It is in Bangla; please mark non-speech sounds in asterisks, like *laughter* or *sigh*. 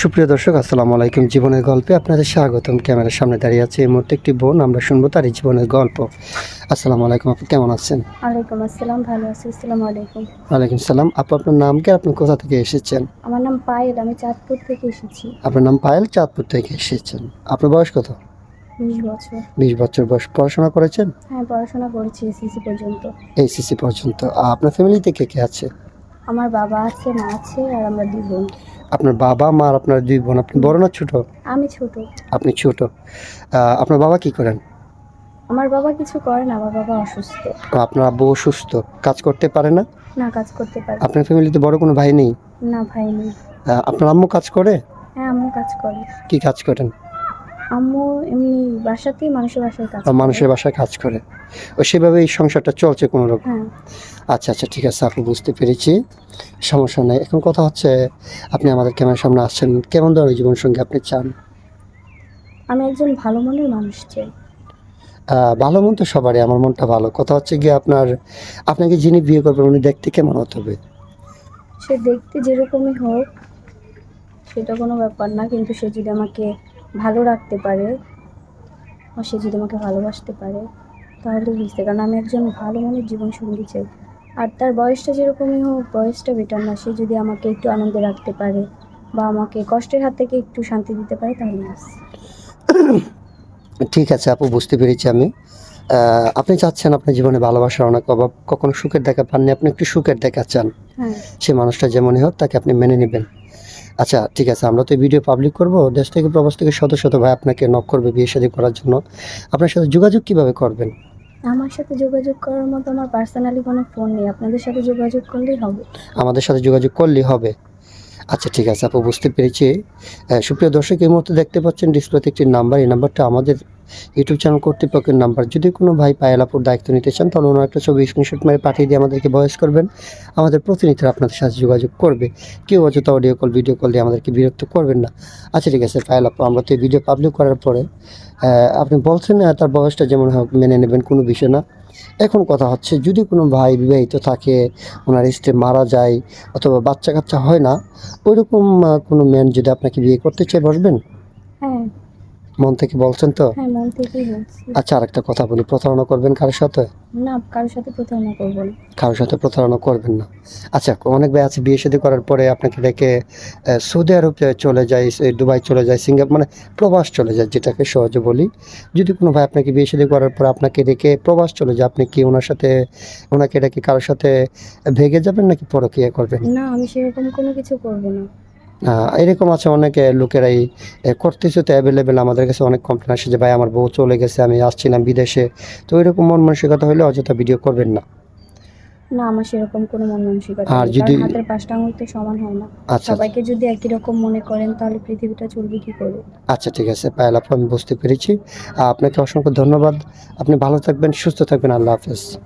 সুপ্রিয় দর্শক আসসালামু আলাইকুম। জীবনের গল্পে আপনাদের স্বাগতম। ক্যামেরার সামনে দাঁড়িয়ে আছে এই মুহূর্তে একটি বোন আমরা শুনব তার জীবনের গল্প। আসসালামু আলাইকুম আপনি কেমন আছেন? ওয়ালাইকুম আসসালাম ভালো আছি আসসালামু আলাইকুম। ওয়ালাইকুম সালাম। আপু আপনার নাম কি? আপনি কোথা থেকে এসেছেন? আমার নাম পায়েল আমি চাঁদপুর থেকে এসেছি। আপনার নাম পায়েল চাঁদপুর থেকে এসেছেন। আপনার বয়স কত? বিশ বছর। বিশ বছর বয়স। পড়াশোনা করেছেন? হ্যাঁ পড়াশোনা করেছি এসএসসি পর্যন্ত। পর্যন্ত। আপনার ফ্যামিলিতে কে কে আছে? আমার বাবা আছে মা আছে আর আমরা দুই বোন আপনার বাবা মা আর আপনার দুই বোন আপনি বড় না ছোট? আমি ছোট। আপনি ছোট। আপনার বাবা কি করেন? আমার বাবা কিছু করে না আমার বাবা অসুস্থ। আপনার আব্বু অসুস্থ। কাজ করতে পারে না? না কাজ করতে পারে আপনার ফ্যামিলিতে বড় কোনো ভাই নেই? না ভাই নেই। আপনার আম্মু কাজ করে? হ্যাঁ আম্মু কাজ করে। কি কাজ করেন? আম্মু এমনি বাসাতেই মানুষের বাসায় কাজ করে। মানুষের বাসায় কাজ করে। ও সেভাবে এই সংসারটা চলছে কোনো রকম হ্যাঁ। আচ্ছা আচ্ছা ঠিক আছে আপনি বুঝতে পেরেছি। সমস্যা নাই। এখন কথা হচ্ছে আপনি আমাদের ক্যামেরার সামনে আসছেন। কেমন ধরনের জীবনসঙ্গী আপনি চান? আমি একজন ভালো মনের মানুষ চাই। ভালো মন তো সবারই আমার মনটা ভালো। কথা হচ্ছে গিয়ে আপনার আপনাকে যিনি বিয়ে করবেন উনি দেখতে কেমন হতে হবে? সে দেখতে যেরকমই হোক সেটা কোনো ব্যাপার না কিন্তু সে যদি আমাকে ভালো রাখতে পারে বা সে যদি আমাকে ভালোবাসতে পারে তাহলে বুঝতে কারণ আমি একজন ভালো মনের জীবনসঙ্গী চাই। আর তার বয়সটা যেরকমই হোক বয়সটা বেটার না সে যদি আমাকে একটু আনন্দে রাখতে পারে বা আমাকে কষ্টের হাত থেকে একটু শান্তি দিতে পারে তাহলে *clears throat* ঠিক আছে আপু বুঝতে পেরেছি আমি। আপনি চাচ্ছেন আপনার জীবনে ভালোবাসার অনেক অভাব। কখনো সুখের দেখা পাননি। আপনি একটু সুখের দেখা চান। হ্যাঁ। সে মানুষটা যেমনই হোক তাকে আপনি মেনে নেবেন। আচ্ছা ঠিক আছে আমরা তো ভিডিও পাবলিক করব। দেশ থেকে প্রবাস থেকে শত শত ভাই আপনাকে নক করবে বিয়ে শাদী করার জন্য। আপনার সাথে যোগাযোগ কীভাবে করবেন? আমার সাথে যোগাযোগ করার মতো আমার পার্সোনালি কোনো ফোন নেই। আপনাদের সাথে যোগাযোগ করলেই হবে। আমাদের সাথে যোগাযোগ করলেই হবে। আচ্ছা ঠিক আছে, আপু, বুঝতে পেরেছি। সুপ্রিয় দর্শক, এই মুহূর্তে দেখতে পাচ্ছেন ডিসপ্লেতে একটি নাম্বার, এই নাম্বারটা আমাদের ইউটিউব চ্যানেল কর্তৃপক্ষের নাম্বার। যদি কোনো ভাই পায়েলাপুর দায়িত্ব নিতে চান, তাহলে ওনার একটা ছবি স্ক্রিনশট মেরে পাঠিয়ে দিয়ে আমাদেরকে ভয়েস করবেন। আমাদের প্রতিনিধিরা আপনাদের সাথে যোগাযোগ করবে। কেউ অযথা অডিও কল ভিডিও কল দিয়ে আমাদেরকে বিরক্ত করবেন না। আচ্ছা ঠিক আছে পায়েলাপু আমরা তো এই ভিডিও পাবলিক করার পরে আপনি বলছেন তার বয়সটা যেমন হোক, মেনে নেবেন, কোনো বিষয় না। এখন কথা হচ্ছে, যদি কোনো ভাই বিবাহিত থাকে, ওনার স্ত্রী মারা যায় অথবা বাচ্চা কাচ্চা হয় না, ওইরকম কোনো ম্যান যদি আপনাকে বিয়ে করতে চায়, বসবেন? হ্যাঁ। মন থেকে বলছেন তো? হ্যাঁ মন থেকেই বলছি। আচ্ছা আরেকটা কথা বলি প্রতারণা করবেন কারোর সাথে? না কারোর সাথে প্রতারণা করব না। কারোর সাথে প্রতারণা করবেন না। আচ্ছা অনেক ভাই আছে বিয়ে শাদী করার পরে আপনাকে আহ, সৌদি আরব চলে যায় দুবাই চলে যায় সিঙ্গাপুর মানে প্রবাস চলে যায় যেটাকে সহজে বলি। যদি কোনো ভাই আপনাকে বিয়ে শাদী করার পর আপনাকে রেখে প্রবাস চলে যায় আপনি কি ওনার সাথে ওনাকে রেখে কারোর সাথে ভেগে যাবেন নাকি পরকিয়া করবেন? না আমি সেরকম কোনো কিছু করব না। এরকম আছে অনেকে লোকেরাই করতেছে তো অ্যাভেলেবেল আমাদের কাছে অনেক কমপ্লেন আসে যে ভাই আমার বউ চলে গেছে আমি আসছিলাম বিদেশে। তো এরকম মন মানসিকতা হলে অযথা ভিডিও করবেন না। না আমার সেরকম কোনো মন মানসিকতা আর যদি- হাতের পাঁচটা আঙুল তো সমান হয় না। আচ্ছা সবাইকে যদি একই রকম মনে করেন তাহলে পৃথিবীটা চলবে কি করে? আচ্ছা ঠিক আছে পায়েল আপু আমি বুঝতে পেরেছি। আপনাকে অসংখ্য ধন্যবাদ। আপনি ভালো থাকবেন সুস্থ থাকবেন আল্লাহ হাফেজ।